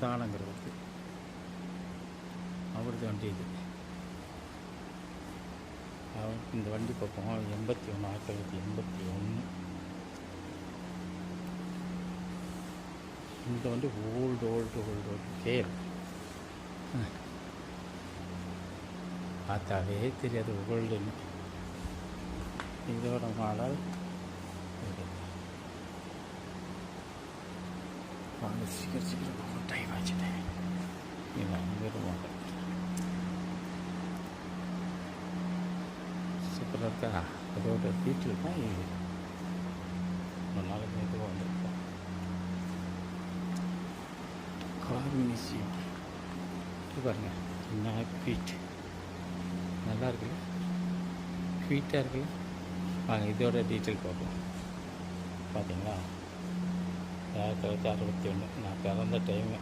சந்தானங்கிறவருக்கு அவரது வண்டி இது. அவருக்கு இந்த வண்டி பார்ப்போம் எண்பத்தி ஒன்று ஆயிரத்தி தொள்ளாயிரத்தி எண்பத்தி ஒன்று இந்த வண்டி old old old old car பார்த்தாவே தெரியாது ஓல்டுன்னு இதோட மாடல் வாங்க சீக்கிரம் சீக்கிரம் டைம் பிரச்சனை இது அங்கே சூப்பராக இருக்கா அதோட வீட்டில் தான் இது ஒரு நாளைக்கு மெதுவாக வந்திருக்கோம் கார் மியூசியம் இது பாருங்க என்ன ஃபீட் நல்லா இருக்குல்ல ஃபீட்டாக இருக்குல்ல வாங்க இதோட டீட்டெயில் பார்ப்போம். பார்த்தீங்களா ஆயிரத்தி தொள்ளாயிரத்தி அறுபத்தி ஒன்று நான் பிறந்த டைமு